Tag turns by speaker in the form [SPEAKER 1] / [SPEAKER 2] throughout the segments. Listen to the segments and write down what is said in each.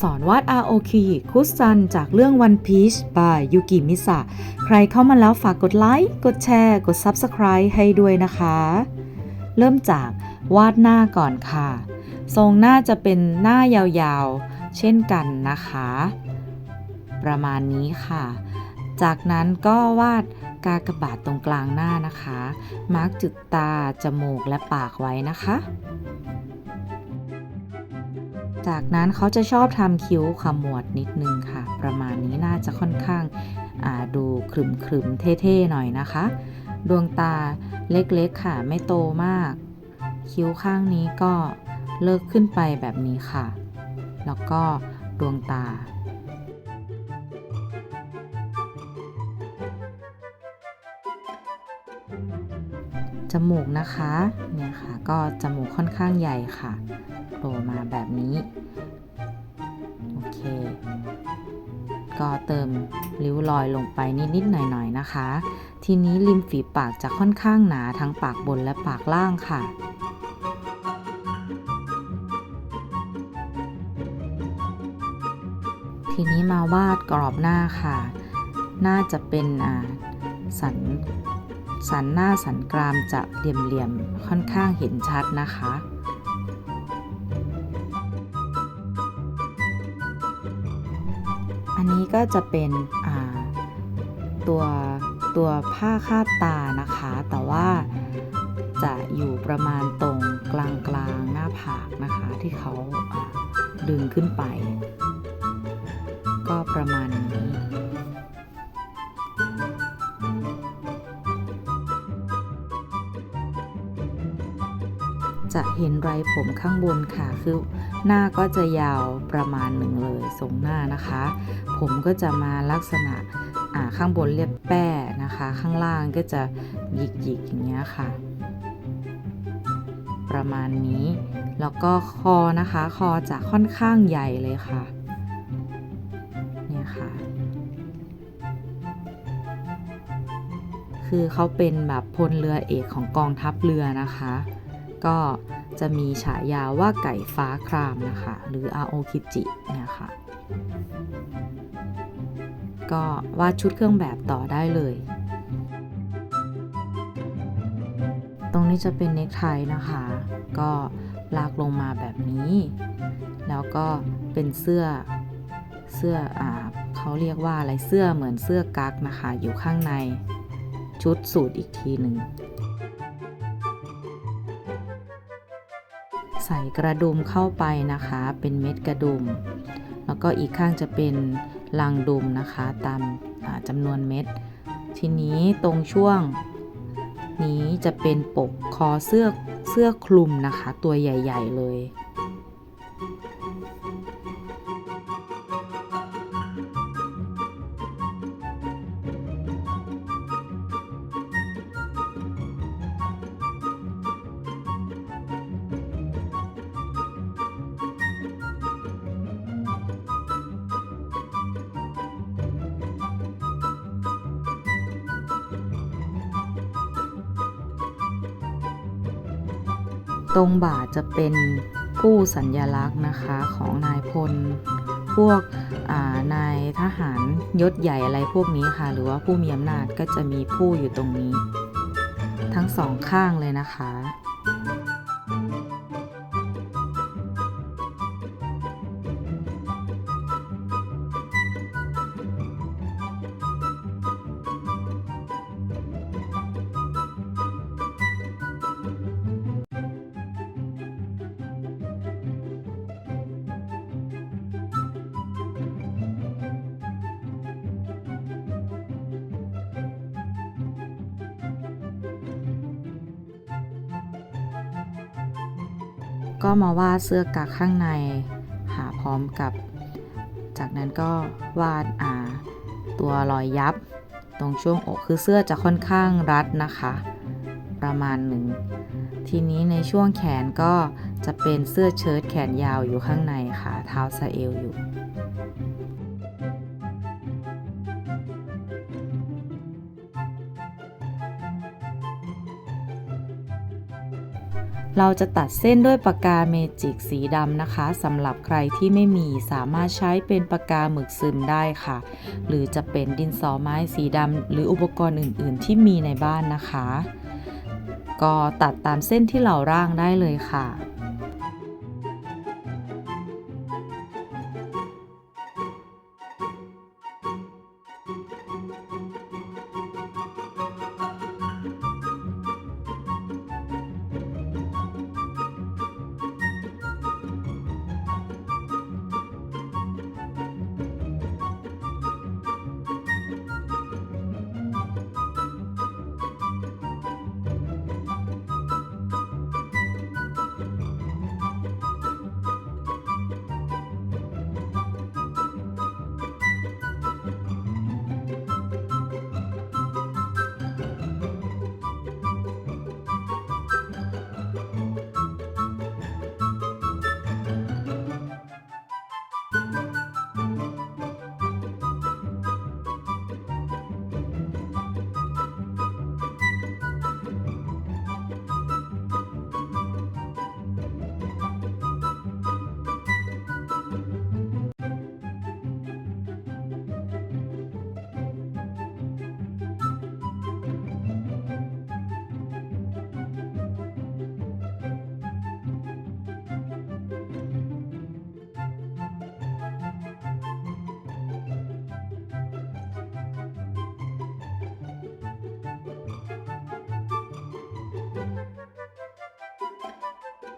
[SPEAKER 1] สอนวาด ROK คุซันจากเรื่อง One Piece by ยูกิมิสะใครเข้ามาแล้วฝากกดไลค์กดแชร์ กด Subscribe ให้ด้วยนะคะ เริ่มจากวาดหน้าก่อนค่ะ ทรงหน้าจะเป็นหน้ายาวๆ เช่นกันนะคะ ประมาณนี้ค่ะ จากนั้นก็วาดกากบาทตรงกลางหน้านะคะ มาร์กจุดตา จมูกและปากไว้นะคะ จากนั้นเขาจะชอบทำคิ้วขมวดนิดนึงค่ะ ประมาณนี้น่าจะค่อนข้างาดูขรึมขรึมๆเท่ๆหน่อยนะคะ ดวงตาเล็กๆค่ะ ไม่โตมาก คิ้วข้างนี้ก็เลิกขึ้นไปแบบนี้ค่ะ แล้วก็ดวงตาจมูกนะคะเนี่ยค่ะก็จมูกค่อนข้างใหญ่ค่ะ โผล่มาแบบนี้ โอเค ก็เติมริ้วรอยลงไปนิดๆหน่อยๆนะคะ ทีนี้ริมฝีปากจะค่อนข้างหนาทั้งปากบนและปากล่างค่ะทีนี้มาวาดกรอบหน้าค่ะน่าจะเป็นสัน สันหน้าสันกรามจะเหลี่ยมๆ ค่อนข้างเห็นชัดนะคะ อันนี้ก็จะเป็นตัวตัวผ้าคาดตานะคะ แต่ว่าจะอยู่ประมาณตรงกลางกลางหน้าผากนะคะ ที่เขาดึงขึ้นไป ก็ประมาณนี้จะเห็นไรผมข้างบนค่ะ คือหน้าก็จะยาวประมาณหนึ่งเลยทรงหน้านะคะ ผมก็จะมาลักษณะข้างบนเรียบแป้นะคะ ข้างล่างก็จะหยิกหยิกๆอย่างเงี้ยค่ะ ประมาณนี้ แล้วก็คอนะคะ คอจะค่อนข้างใหญ่เลยค่ะ เนี่ยค่ะ คือเขาเป็นแบบพลเรือเอกของกองทัพเรือนะคะ ก็จะมีฉายาว่าไก่ฟ้าครามนะคะ หรืออาโอคิจิเนี่ยค่ะ ก็วาดชุดเครื่องแบบต่อได้เลย ตรงนี้จะเป็นเนคไทนะคะ ก็ลากลงมาแบบนี้ แล้วก็เป็นเสื้อเสื้ออ่าเขาเรียกว่าอะไรเสื้อเหมือนเสื้อกั๊กนะคะ อยู่ข้างในชุดสูตรอีกทีหนึ่งใส่กระดุมเข้าไปนะคะ เป็นเม็ดกระดุม แล้วก็อีกข้างจะเป็นลังดุมนะคะตามจำนวนเม็ด ทีนี้ตรงช่วงนี้จะเป็นปกคอเสื้อเสื้อคลุมนะคะ ตัวใหญ่ ๆ เลย ตรงบ่าจะเป็นผู้สัญญลักษณ์นะคะของนายพล พวกนายทหารยศใหญ่อะไรพวกนี้ค่ะ หรือว่าผู้มีอำนาจก็จะมีผู้อยู่ตรงนี้ ทั้งสองข้างเลยนะคะ ก็มาวาดเสื้อกักข้างใน หาพร้อมกับ จากนั้นก็วาดอ่าตัวรอยยับ ตรงช่วงอกคือเสื้อจะค่อนข้างรัดนะคะ ประมาณหนึ่ง ทีนี้ในช่วงแขนก็จะเป็นเสื้อเชิ้ตแขนยาวอยู่ข้างในค่ะ เท้าสะเอวอยู่ เราจะตัดเส้นด้วยปากกาเมจิกสีดำนะคะสำหรับใครที่ไม่มีสามารถใช้เป็นปากกาหมึกซึมได้ค่ะ หรือจะเป็นดินสอไม้สีดำหรืออุปกรณ์อื่น ๆ ที่มีในบ้านนะคะ ก็ตัดตามเส้นที่เราร่างได้เลยค่ะ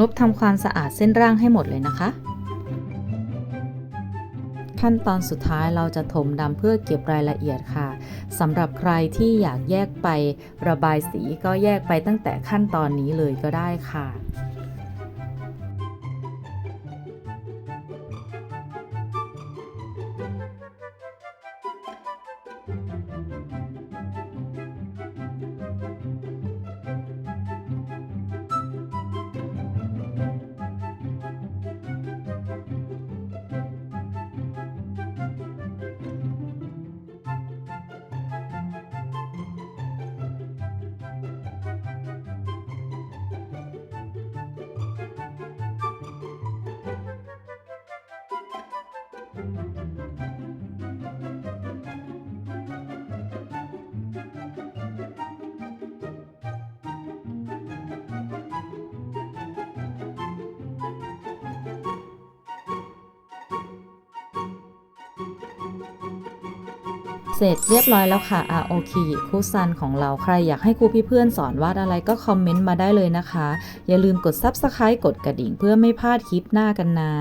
[SPEAKER 1] ลบทำความสะอาดเส้นร่างให้หมดเลยนะคะ ขั้นตอนสุดท้ายเราจะถมดำเพื่อเก็บรายละเอียดค่ะสำหรับใครที่อยากแยกไประบายสีก็แยกไปตั้งแต่ขั้นตอนนี้เลยก็ได้ค่ะ เสร็จเรียบร้อยแล้วค่ะโอเคูซันของเราใครอยากให้ครูพี่เพื่อนสอนวาดอะไรก็คอมเมนต์มาได้เลยนะคะ อย่าลืมกด Subscribe กดกระดิ่งเพื่อไม่พลาดคลิปหน้ากันนะ